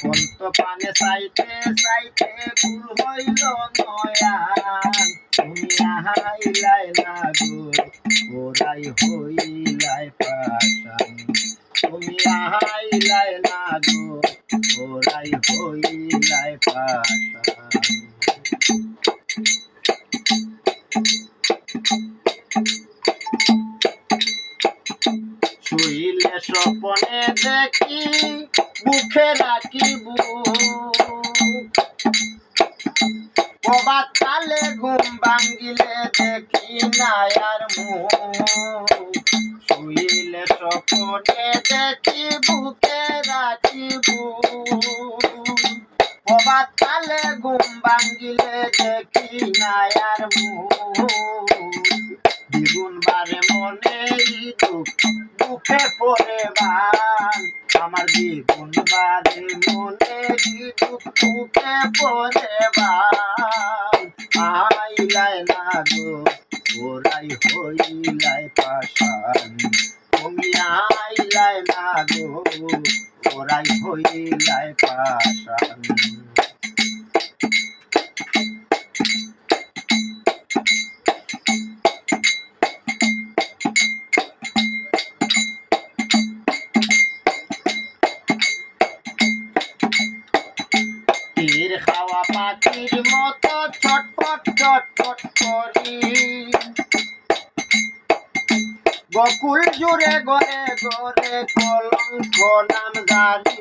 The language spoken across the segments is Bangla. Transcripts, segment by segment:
পন্ত পানে চাইতে চাইতে ভুল হইল নয়ান তুমি আহাইলাই না গো ওরাই হইলাই পাশান তুমি আহাইলাই না গো ওরাই হইলাই পাশান স্বপনে দেখি, মুখে রাখিব প্রবাদ কালে ঘুম ভাঙ্গিলে দেখি নায়ার মুখ। শুইলে স্বপনে দেখি, বুকে রাখিব প্রবাদ কালে ঘুম ভাঙ্গিলে দেখি নায়ার মুখ। দ্বিগুণ বারে মনে দুঃখ। দুঃখে পড়ে বান আমার দ্বিগুণ বারে মনে দুঃখে পড়ে বান আইলাই না গো, ওরাই হইলাই পাশান তুমি আইলাই না গো, ওরাই হইলাই পাশান পাখির মতো ছটপট ছটপট করি। বকুল জুড়ে গড়ে গড়ে কলঙ্ক নাম জারি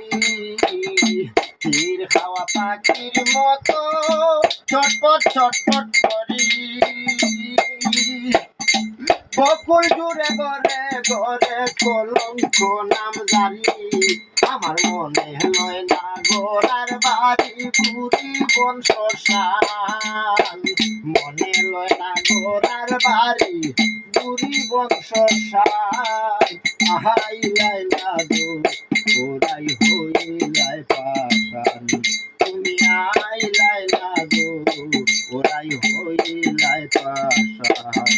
তীর খাওয়া পাখির মতো ছটপট ছটপট করি। বকুল জুড়ে গড়ে গড়ে কলঙ্ক নাম জারি আমার মনে লয় না গোড়ার বাড়ি পুরি বংশ শান মনে লয় না গোড়ার বাড়ি পুরি বংশ শান আহাইলাই না গো গোড়াই হইলাই পাশান তুমি আইলাই না গো ওরাই হইলাই পাশান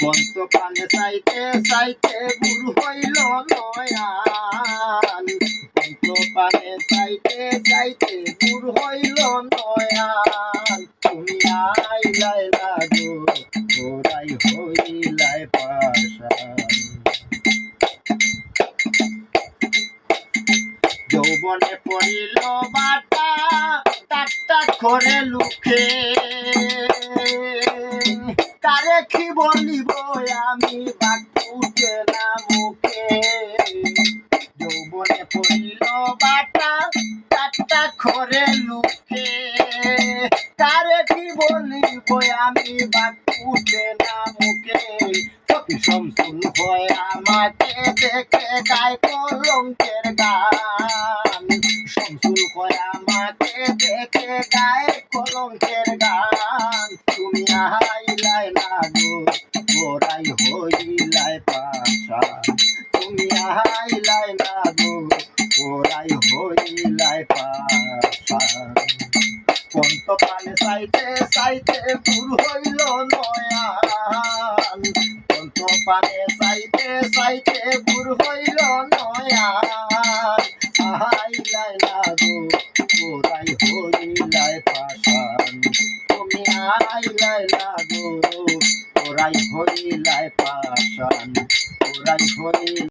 পন্ত পানে চাইতে চাইতে গুরু হইল নয়ান পন্ত পানে চাইতে তুমি আইলাই লাগো ওরাই হইলাই পাশান যৌবনে পড়িল বাটা টাট্টা করে লুখে। কারে কি বলিব আমি বাক উঠে না মুখে। যৌবনে পড়িল বলিব আমি বাক উঠে না মুখে। সখী সমসুল হয় আমাকে দেখে গায় কলঙ্কের গান। সমসুল হয় আমাকে দেখে গায় কলঙ্কের গান। তুমি আইলাই না গো, ওরাই হইলাই পাশা। তুমি আইলাই না গো, ওরাই হইলাই কপালে সাইতে সাইতে দূর হইল নয়াল। অন্ত পানে সাইতে সাইতে দূর হইল নয়াল। আহাই লাই লাগো ওরাই হরিলাই পাঠান তুমি আই লাই লাগো ওরাই হরিলাই ওরাই